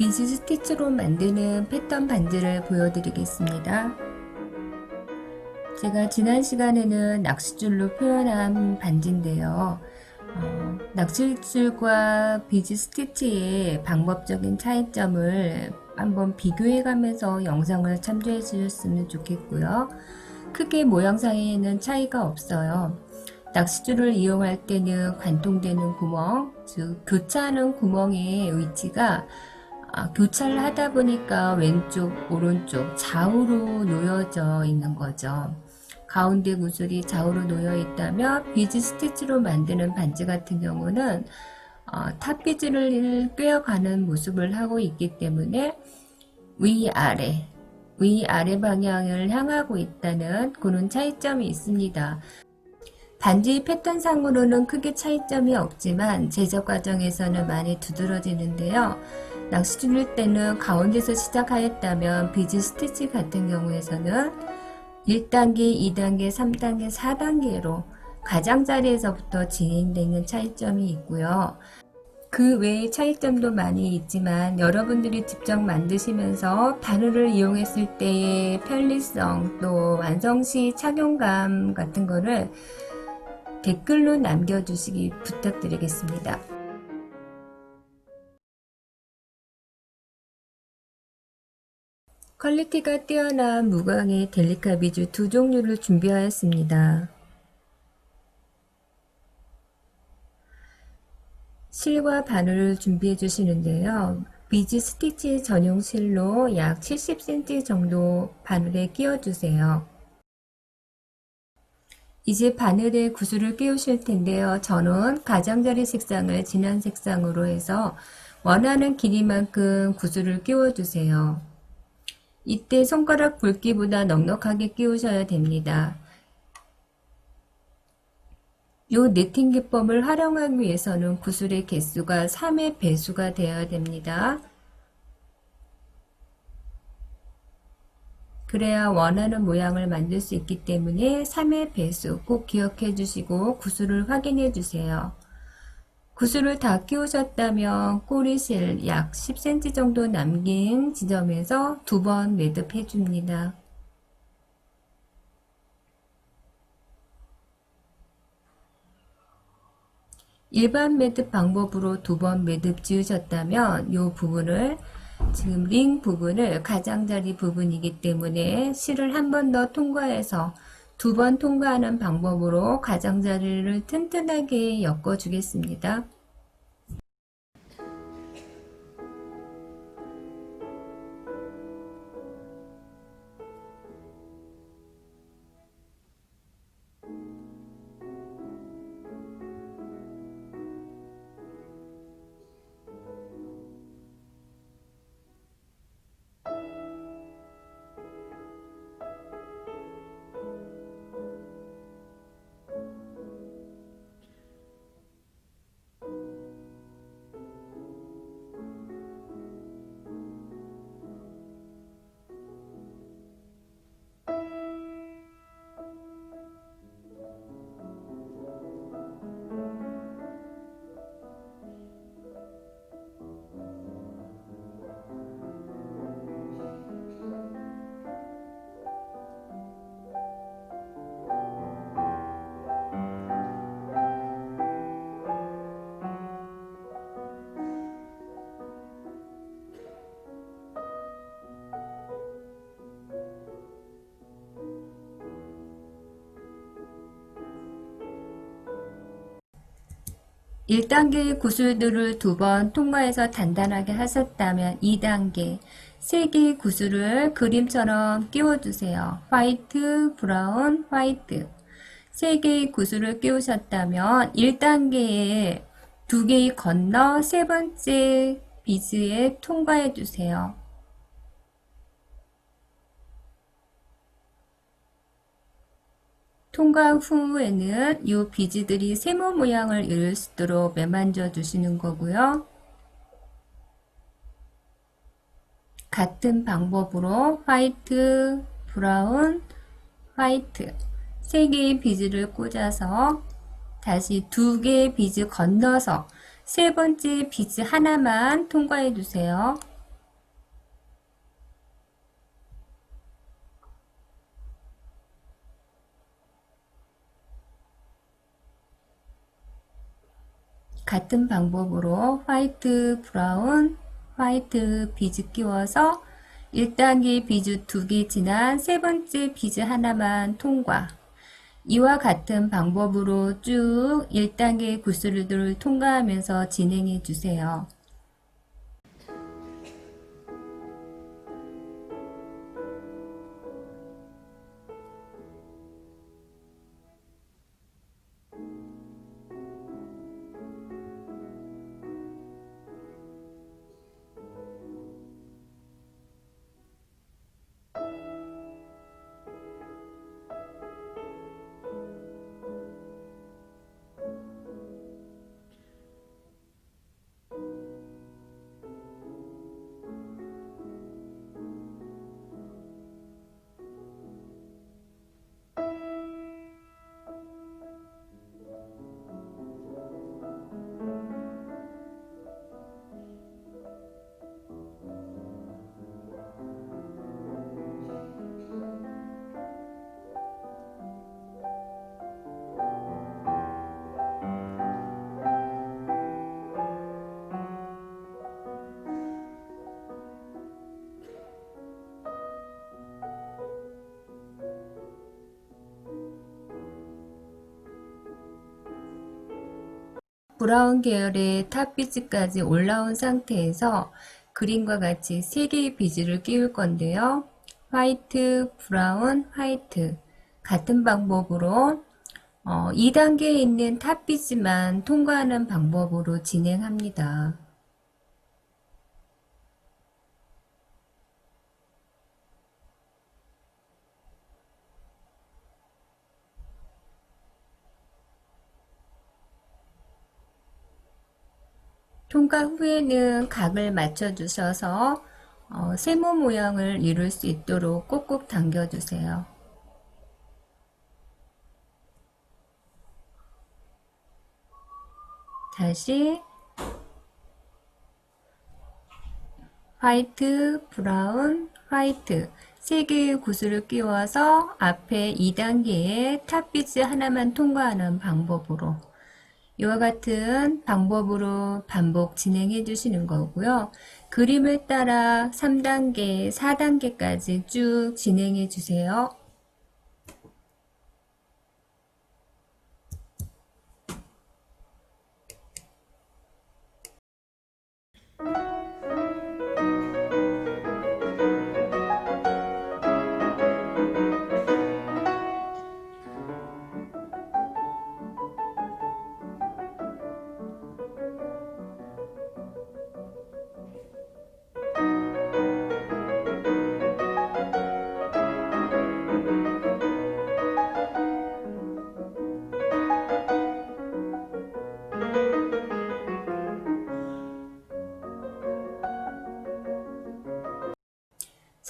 비즈 스티치로 만드는 패턴 반지를 보여드리겠습니다. 제가 지난 시간에는 낚싯줄로 표현한 반지인데요. 어, 낚싯줄과 비즈 스티치의 방법적인 차이점을 한번 비교해 가면서 영상을 참조해 주셨으면 좋겠고요. 크게 모양 상에는 차이가 없어요. 낚싯줄을 이용할 때는 관통되는 구멍, 즉 교차하는 구멍의 위치가 아, 교차를 하다 보니까 왼쪽, 오른쪽, 좌우로 놓여져 있는 거죠. 가운데 구슬이 좌우로 놓여 있다면 비즈 스티치로 만드는 반지 같은 경우는 어, 탑비즈를 꿰어가는 모습을 하고 있기 때문에 위아래, 위아래 방향을 향하고 있다는 그런 차이점이 있습니다. 반지 패턴상으로는 크게 차이점이 없지만 제작 과정에서는 많이 두드러지는데요. 낚시 줄일 때는 가운데서 시작하였다면 비즈 스티치 같은 경우에서는 1단계, 2단계, 3단계, 4단계로 가장자리에서부터 진행되는 차이점이 있고요. 그 외의 차이점도 많이 있지만 여러분들이 직접 만드시면서 바늘을 이용했을 때의 편리성 또 완성 시 착용감 같은 거를 댓글로 남겨주시기 부탁드리겠습니다. 퀄리티가 뛰어난 무광의 델리카 비주 두 종류를 준비하였습니다. 실과 바늘을 준비해 주시는데요. 비즈 스티치 전용 실로 약 70cm 정도 바늘에 끼워 주세요. 이제 바늘에 구슬을 끼우실 텐데요. 저는 가장자리 색상을 진한 색상으로 해서 원하는 길이만큼 구슬을 끼워 주세요. 이때 손가락 굵기보다 넉넉하게 끼우셔야 됩니다. 요 네팅 기법을 활용하기 위해서는 구슬의 개수가 3의 배수가 되어야 됩니다. 그래야 원하는 모양을 만들 수 있기 때문에 3의 배수 꼭 기억해 주시고 구슬을 확인해 주세요. 구슬을 다 끼우셨다면 꼬리실 약 10cm 정도 남긴 지점에서 두 번 매듭해 줍니다. 일반 매듭 방법으로 두 번 매듭 지으셨다면 이 부분을 지금 링 부분을 가장자리 부분이기 때문에 실을 한 번 더 통과해서 두 번 통과하는 방법으로 가장자리를 튼튼하게 엮어 주겠습니다. 일 단계의 구슬들을 두 번 통과해서 단단하게 하셨다면 2단계 세 개의 구슬을 그림처럼 끼워주세요. 화이트, 브라운, 화이트 세 개의 구슬을 끼우셨다면 1단계에 두 개의 건너 세 번째 비즈에 통과해 주세요. 통과 후에는 이 비즈들이 세모 모양을 이룰 수 있도록 매만져 주시는 거고요. 같은 방법으로 화이트, 브라운, 화이트 세 개의 비즈를 꽂아서 다시 두 개의 비즈 건너서 세 번째 비즈 하나만 통과해 주세요. 같은 방법으로 화이트, 브라운, 화이트 비즈 끼워서 1단계 비즈 두개 지난 세 번째 비즈 하나만 통과. 이와 같은 방법으로 쭉 1단계 구슬들을 통과하면서 진행해 주세요. 브라운 계열의 탑 비즈까지 올라온 상태에서 그림과 같이 3개의 비즈를 끼울 건데요. 화이트, 브라운, 화이트 같은 방법으로 어, 2단계에 있는 탑 비즈만 통과하는 방법으로 진행합니다. 통과 후에는 각을 맞춰 주셔서 어, 세모 모양을 이룰 수 있도록 꼭꼭 당겨 주세요. 다시. 화이트, 브라운, 화이트. 세 개의 구슬을 끼워서 앞에 2단계의 탑비즈 하나만 통과하는 방법으로 이와 같은 방법으로 반복 진행해 주시는 거고요. 그림을 따라 3단계, 4단계까지 쭉 진행해 주세요.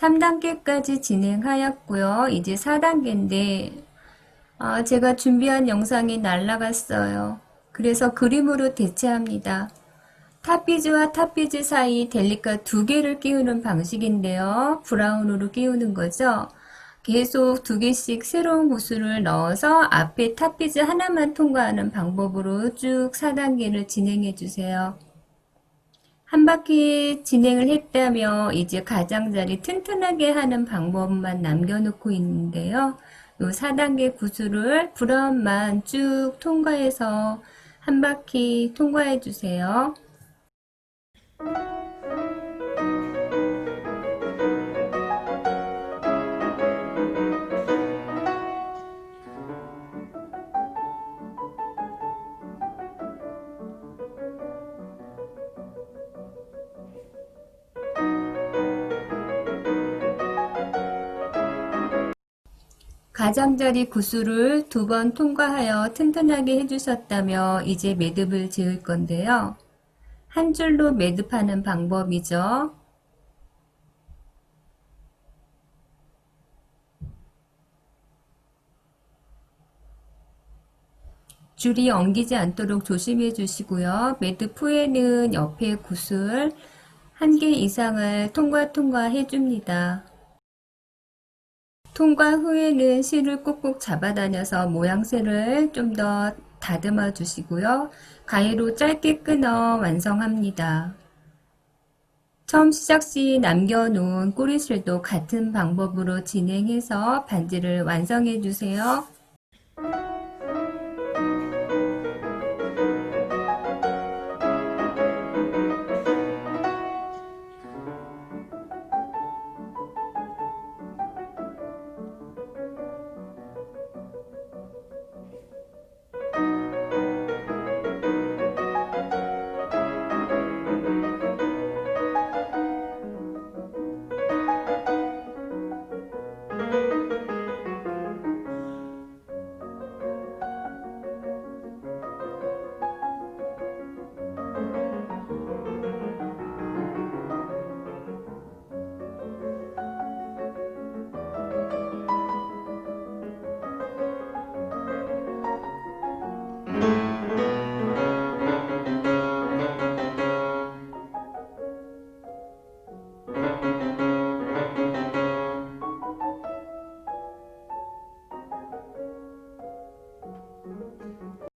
삼단계까지 진행하였고요. 이제 4단계인데 아, 제가 준비한 영상이 날라갔어요. 그래서 그림으로 대체합니다. 탑비즈와 탑비즈 사이 델리카 두 개를 끼우는 방식인데요. 브라운으로 끼우는 거죠. 계속 두 개씩 새로운 구슬을 넣어서 앞에 탑비즈 하나만 통과하는 방법으로 쭉 4단계를 진행해 주세요. 한 바퀴 진행을 했다며 이제 가장자리 튼튼하게 하는 방법만 남겨놓고 있는데요. 요 4단계 구슬을 브라운만 쭉 통과해서 한 바퀴 통과해 주세요. 가장자리 구슬을 두 번 통과하여 튼튼하게 해주셨다며 이제 매듭을 지을 건데요. 한 줄로 매듭하는 방법이죠. 줄이 엉기지 않도록 조심해 주시고요. 매듭 후에는 옆에 구슬 한 개 이상을 통과 통과 해 줍니다. 통과 후에는 실을 꾹꾹 잡아다녀서 모양새를 좀 더 다듬어 주시고요. 가위로 짧게 끊어 완성합니다. 처음 시작 시 남겨놓은 꼬리실도 같은 방법으로 진행해서 반지를 완성해 주세요.